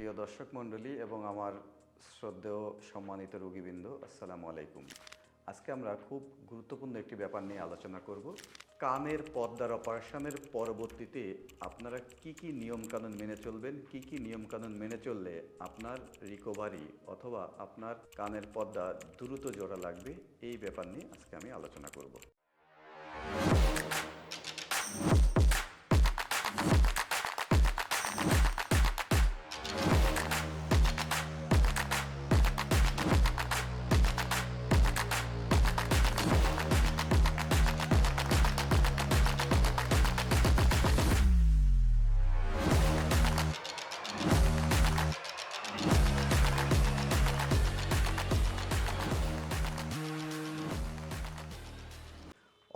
প্রিয় দর্শক মণ্ডলী এবং আমার শ্রদ্ধেয় সম্মানিত রোগীবৃন্দ, আসসালামু আলাইকুম। আজকে আমরা খুব গুরুত্বপূর্ণ একটি ব্যাপার নিয়ে আলোচনা করব। কানের পর্দার অপারেশনের পরবর্তীতে আপনারা কি কি নিয়মকানুন মেনে চলবেন, কি কি নিয়মকানুন মেনে চললে আপনার রিকভারি অথবা আপনার কানের পর্দা দ্রুত জোড়া লাগবে, এই ব্যাপার নিয়ে আজকে আমি আলোচনা করব।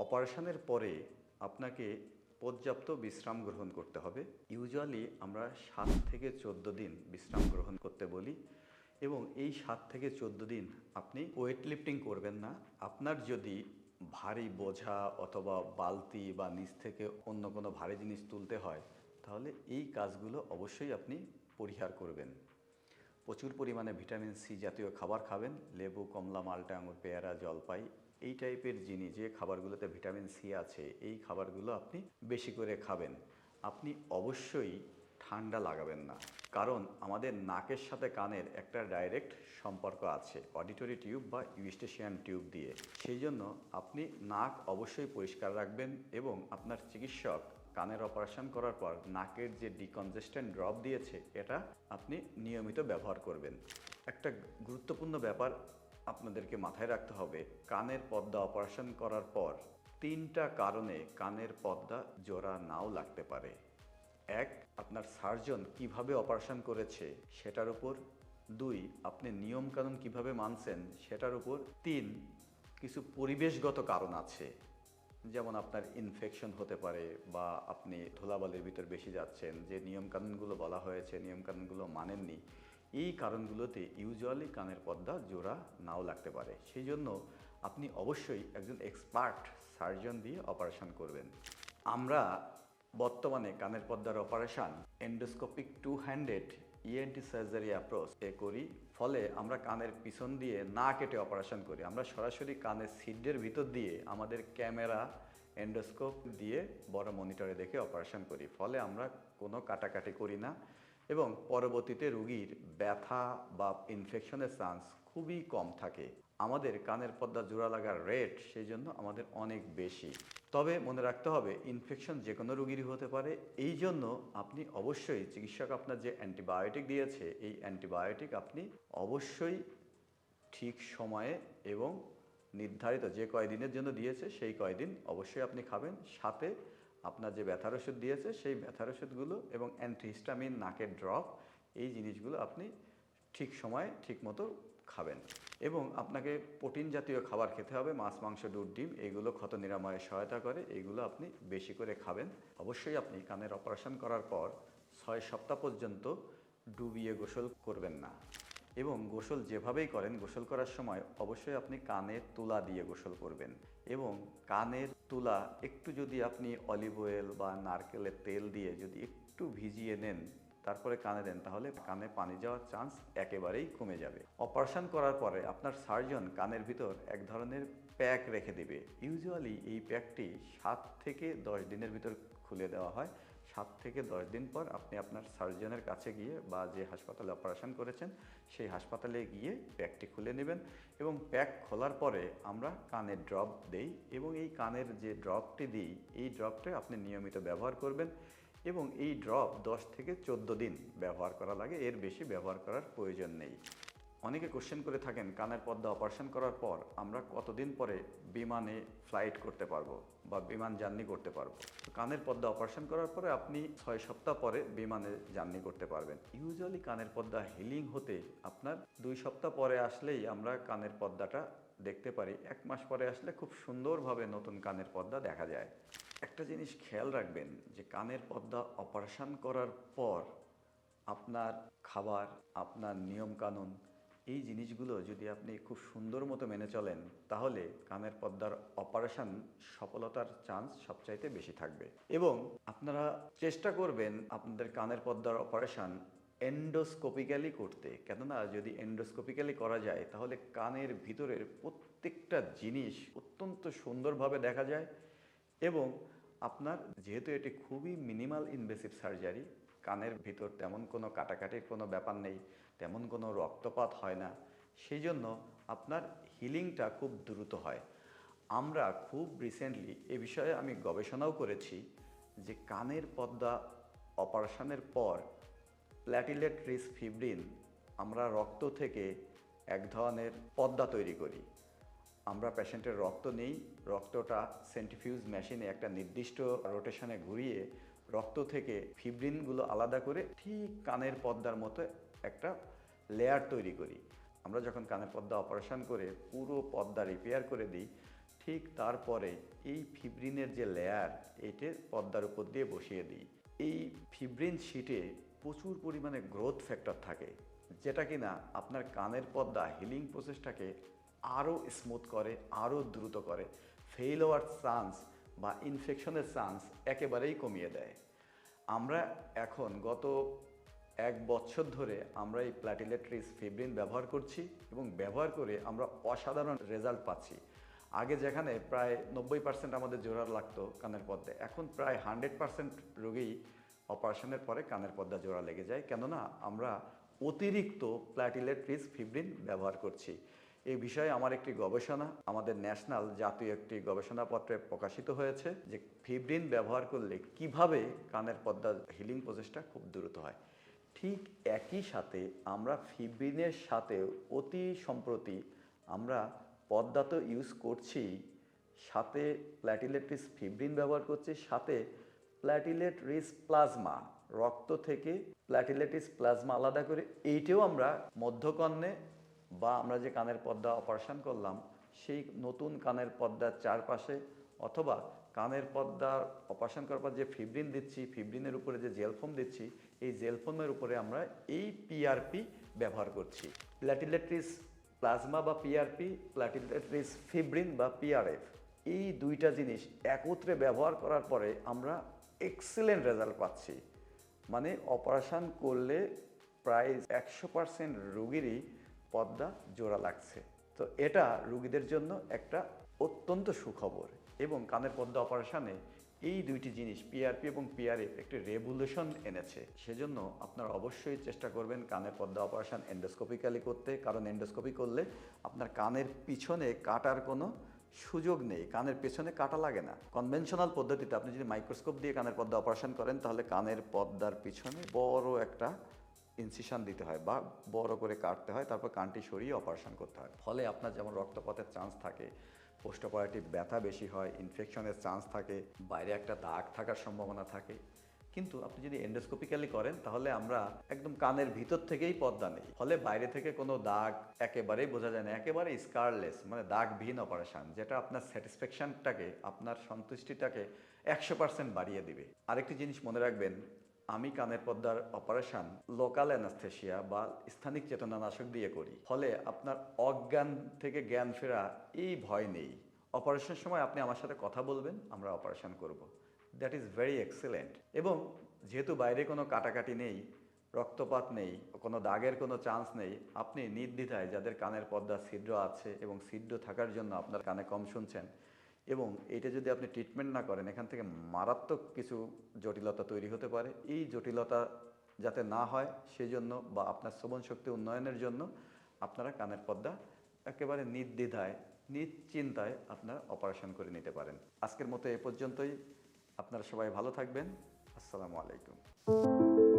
অপারেশনের পরে আপনাকে পর্যাপ্ত বিশ্রাম গ্রহণ করতে হবে। ইউজুয়ালি আমরা সাত থেকে চোদ্দ দিন বিশ্রাম গ্রহণ করতে বলি এবং এই সাত থেকে চোদ্দ দিন আপনি ওয়েট লিফটিং করবেন না। আপনার যদি ভারী বোঝা অথবা বালতি বা নিচ থেকে অন্য কোনো ভারী জিনিস তুলতে হয়, তাহলে এই কাজগুলো অবশ্যই আপনি পরিহার করবেন। প্রচুর পরিমাণে ভিটামিন সি জাতীয় খাবার খাবেন। লেবু, কমলা, মালটা, আঙুর, পেয়ারা, জলপাই এই টাইপের জিনিস যে খাবারগুলোতে ভিটামিন সি আছে, এই খাবারগুলো আপনি বেশি করে খাবেন। আপনি অবশ্যই ঠান্ডা লাগাবেন না। কারণ আমাদের নাকের সাথে কানের একটা ডাইরেক্ট সম্পর্ক আছে অডিটরি টিউব বা ইউস্টেশিয়ান টিউব দিয়ে। সেই জন্য আপনি নাক অবশ্যই পরিষ্কার রাখবেন এবং আপনার চিকিৎসক কানের অপারেশন করার পর নাকের যে ডিকনজেস্টেন্ট ড্রপ দিয়েছে, এটা আপনি নিয়মিত ব্যবহার করবেন। একটা গুরুত্বপূর্ণ ব্যাপার আপনাদেরকে মাথায় রাখতে হবে, কানের পর্দা অপারেশন করার পর তিনটা কারণে কানের পর্দা জোড়া নাও লাগতে পারে। এক, আপনার সার্জন কীভাবে অপারেশন করেছে সেটার উপর। দুই, আপনি নিয়মকানুন কীভাবে মানছেন সেটার উপর। তিন, কিছু পরিবেশগত কারণ আছে, যেমন আপনার ইনফেকশন হতে পারে বা আপনি ধুলাবালির ভিতর বেশি যাচ্ছেন, যে নিয়মকানুনগুলো বলা হয়েছে, নিয়মকানুনগুলো মানেননি এই কারণগুলোতে ইউজুয়ালি কানের পর্দা জোড়া নাও লাগতে পারে। সেই জন্য আপনি অবশ্যই একজন এক্সপার্ট সার্জন দিয়ে অপারেশন করবেন। আমরা বর্তমানে কানের পর্দার operation endoscopic two handed ENT surgery approach এ করি। ফলে আমরা কানের পিছন দিয়ে না কেটে অপারেশন করি। আমরা সরাসরি কানের সিডের ভিতর দিয়ে আমাদের ক্যামেরা, এন্ডোস্কোপ দিয়ে বড় মনিটরে দেখে অপারেশন করি। ফলে আমরা কোনো কাটাকাটি করি না। এবং পরবর্তীতে রুগীর ব্যথা বা ইনফেকশনের চান্স খুবই কম থাকে। আমাদের কানের পর্দা জোড়া লাগার রেট সেই জন্য আমাদের অনেক বেশি। তবে মনে রাখতে হবে ইনফেকশন যে কোনো রুগীরই হতে পারে। এই জন্য আপনি অবশ্যই চিকিৎসক আপনার যে অ্যান্টিবায়োটিক দিয়েছে, এই অ্যান্টিবায়োটিক আপনি অবশ্যই ঠিক সময়ে এবং নির্ধারিত যে কয়দিনের জন্য দিয়েছে, সেই কয়দিন অবশ্যই আপনি খাবেন। সাথে আপনার যে ব্যথার ওষুধ দিয়েছে, সেই ব্যথার ওষুধগুলো এবং অ্যান্টিহিস্টামিন, নাকের ড্রপ, এই জিনিসগুলো আপনি ঠিক সময়ে, ঠিক মতো খাবেন। এবং আপনাকে প্রোটিন জাতীয় খাবার খেতে হবে, মাছ, মাংস, দুধ, ডিম, এগুলো ক্ষত নিরাময়ে সহায়তা করে, এগুলো আপনি বেশি করে খাবেন। অবশ্যই আপনি কানের অপারেশন করার পর ছয় সপ্তাহ পর্যন্ত ডুবিয়ে গোসল করবেন না। এবং গোসল যেভাবেই করেন, গোসল করার সময় অবশ্যই আপনি কানে তুলা দিয়ে গোসল করবেন এবং কানের তুলা একটু যদি আপনি অলিভ অয়েল বা নারকেলের তেল দিয়ে যদি একটু ভিজিয়ে নেন, তারপরে কানে দেন, তাহলে কানে পানি যাওয়ার চান্স একেবারেই কমে যাবে। অপারেশন করার পরে আপনার সার্জন কানের ভিতর এক ধরনের প্যাক রেখে দেবে। ইউজুয়ালি এই প্যাকটি সাত থেকে দশ দিনের ভিতর খুলে দেওয়া হয়। সাত থেকে দশ দিন পর আপনি আপনার সার্জনের কাছে গিয়ে বা যে হাসপাতালে অপারেশন করেছেন, সেই হাসপাতালে গিয়ে প্যাকটি খুলে নেবেন এবং প্যাক খোলার পরে আমরা কানের ড্রপ দেই এবং এই কানের যে ড্রপটি দিই, এই ড্রপটা আপনি নিয়মিত ব্যবহার করবেন এবং এই ড্রপ দশ থেকে চোদ্দ দিন ব্যবহার করা লাগে, এর বেশি ব্যবহার করার প্রয়োজন নেই। অনেকে কোশ্চেন করে থাকেন, কানের পর্দা অপারেশন করার পর আমরা কতদিন পরে বিমানে ফ্লাইট করতে পারব বা বিমান জার্নি করতে পারব? কানের পর্দা অপারেশন করার পরে আপনি ছয় সপ্তাহ পরে বিমানে জার্নি করতে পারবেন। ইউজুয়ালি কানের পর্দা হিলিং হতে আপনার দুই সপ্তাহ পরে আসলেই আমরা কানের পর্দাটা দেখতে পারি। এক মাস পরে আসলে খুব সুন্দরভাবে নতুন কানের পর্দা দেখা যায়। একটা জিনিস খেয়াল রাখবেন যে কানের পর্দা অপারেশন করার পর আপনার খাবার, আপনার নিয়মকানুন এই জিনিসগুলো যদি আপনি খুব সুন্দর মতো মেনে চলেন, তাহলে কানের পর্দার অপারেশন সফলতার চান্স সবচাইতে বেশি থাকবে। এবং আপনারা চেষ্টা করবেন আপনাদের কানের পর্দার অপারেশন এন্ডোস্কোপিক্যালি করতে। কেননা যদি এন্ডোস্কোপিক্যালি করা যায়, তাহলে কানের ভিতরের প্রত্যেকটা জিনিস অত্যন্ত সুন্দরভাবে দেখা যায় এবং আপনার যেহেতু এটি খুবই মিনিমাল ইনভেসিভ সার্জারি কানের ভিতর তেমন কোনো কাটাকাটির কোনো ব্যাপার নেই। তেমন কোনো রক্তপাত হয় না। সেই জন্য আপনার হিলিংটা খুব দ্রুত হয়। আমরা খুব রিসেন্টলি এ বিষয়ে আমি গবেষণাও করেছি যে কানের পদ্মা অপারেশনের পর প্ল্যাটিলেট রিস ফিব্রিন আমরা রক্ত থেকে এক ধরনের পদ্মা তৈরি করি। আমরা পেশেন্টের রক্ত নেই, রক্তটা সেন্টিফিউজ মেশিনে একটা নির্দিষ্ট রোটেশনে ঘুরিয়ে রক্ত থেকে ফিব্রিনগুলো আলাদা করে ঠিক কানের পদ্মার মতো একটা লেয়ার তৈরি করি। আমরা যখন কানের পর্দা অপারেশন করে পুরো পর্দা রিপেয়ার করে দিই, ঠিক তারপরে এই ফিব্রিনের যে লেয়ার এটে পর্দার উপর দিয়ে বসিয়ে দিই। এই ফিব্রিন শিটে প্রচুর পরিমাণে গ্রোথ ফ্যাক্টর থাকে, যেটা কিনা আপনার কানের পর্দা হিলিং প্রসেসটাকে আরও স্মুথ করে আরও দ্রুত করে ফেল হওয়ার চান্স বা ইনফেকশনের চান্স একেবারেই কমিয়ে দেয়। আমরা এখন গত এক বছর ধরে আমরা এই প্ল্যাটিলেট্রিস ফিব্রিন ব্যবহার করছি এবং ব্যবহার করে আমরা অসাধারণ রেজাল্ট পাচ্ছি। আগে যেখানে প্রায় নব্বই পার্সেন্ট আমাদের জোড়া লাগতো কানের পর্দায় এখন প্রায় হান্ড্রেড পার্সেন্ট রোগী অপারেশনের পরে কানের পর্দা জোড়া লেগে যায়। কেননা আমরা অতিরিক্ত প্ল্যাটিলেট্রিস ফিব্রিন ব্যবহার করছি। এই বিষয়ে আমার একটি গবেষণা, আমাদের ন্যাশনাল জাতীয় একটি গবেষণাপত্রে প্রকাশিত হয়েছে যে ফিব্রিন ব্যবহার করলে কীভাবে কানের পর্দা হিলিং প্রসেসটা খুব দ্রুত হয়। ঠিক একই সাথে আমরা ফিব্রিনের সাথে অতি সম্প্রতি আমরা পদ্মা তো ইউজ করছি, সাথে প্ল্যাটিলেট্রিস ফিব্রিন ব্যবহার করছি, সাথে প্ল্যাটিলেট রিস প্লাজমা রক্ত থেকে প্ল্যাটিলেটিস প্লাজমা আলাদা করে। এইটাও আমরা মধ্যকর্ণে বা আমরা যে কানের পর্দা অপারেশন করলাম, সেই নতুন কানের পর্দার চারপাশে অথবা কানের পর্দার অপারেশন করার পর যে ফিব্রিন দিচ্ছি ফিব্রিনের উপরে যে জেল ফোম দিচ্ছি এই জেল ফোমের উপরে আমরা এই পিআরপি ব্যবহার করছি। প্ল্যাটিলেট্রিস প্লাজমা বা পিআরপি প্ল্যাটিলেট্রিস ফিব্রিন বা পিআরএফ এই দুইটা জিনিস একত্রে ব্যবহার করার পরে আমরা এক্সেলেন্ট রেজাল্ট পাচ্ছি। মানে অপারেশান করলে প্রায় একশো পার্সেন্ট রুগীরই পর্দা জোড়া লাগছে। তো এটা রুগীদের জন্য একটা অত্যন্ত সুখবর এবং কানের পদ্মা অপারেশনে এই দুইটি জিনিস পিআরপি এবং পিআরএফ একটি রেভুলেশন এনেছে। সেজন্য আপনারা অবশ্যই চেষ্টা করবেন কানের পর্দা অপারেশন এন্ডোস্কোপিক্যালি করতে, কারণ এন্ডোস্কোপি করলে আপনার কানের পিছনে কাটার কোনো সুযোগ নেই। কানের পেছনে কাটা লাগে না। কনভেনশনাল পদ্ধতিতে আপনি যদি মাইক্রোস্কোপ দিয়ে কানের পর্দা অপারেশন করেন, তাহলে কানের পর্দার পিছনে বড় একটা ইনসিশন দিতে হয় বা বড় করে কাটতে হয়, তারপর কানটি সরিয়ে অপারেশন করতে হয়। ফলে আপনার যেমন রক্তপাতের চান্স থাকে পোস্ট অপারেটিভ ব্যথা বেশি হয় ইনফেকশনের চান্স থাকে, বাইরে একটা দাগ থাকার সম্ভাবনা থাকে। কিন্তু আপনি যদি এন্ডোস্কোপিক্যালি করেন, তাহলে আমরা একদম কানের ভিতর থেকেই পর্দা নেই। ফলে বাইরে থেকে কোনো দাগ একেবারেই বোঝা যায় না একেবারে স্কারলেস মানে দাগবিহীন অপারেশন যেটা আপনার স্যাটিসফ্যাকশনটাকে আপনার সন্তুষ্টিটাকে একশো পার্সেন্ট বাড়িয়ে দিবে। আরেকটি জিনিস মনে রাখবেন আমি কানের পর্দার অপারেশন, লোকাল অ্যানাস্থেশিয়া বা স্থানিক চেতনানাশক দিয়ে করি। ফলে আপনার অজ্ঞান থেকে জ্ঞান ফেরা এই ভয় নেই। অপারেশনের সময় আপনি আমার সাথে কথা বলবেন, আমরা অপারেশন করব। দ্যাট ইজ ভেরি এক্সেলেন্ট এবং যেহেতু বাইরে কোনো কাটাকাটি নেই, রক্তপাত নেই, কোনো দাগের কোনো চান্স নেই, আপনি নির্দ্বিধায় যাদের কানের পর্দা ছিদ্র আছে এবং ছিদ্র থাকার জন্য আপনার কানে কম শুনছেন এবং এটা যদি আপনি ট্রিটমেন্ট না করেন, এখান থেকে মারাত্মক কিছু জটিলতা তৈরি হতে পারে। এই জটিলতা যাতে না হয়, সেজন্য বা আপনার শ্রবণ শক্তি উন্নয়নের জন্য আপনারা কানের পর্দা একেবারে নির্দ্বিধায়, নিশ্চিন্তায় আপনারা অপারেশন করে নিতে পারেন। আজকের মতো এ পর্যন্তই। আপনারা সবাই ভালো থাকবেন। আসসালামু আলাইকুম।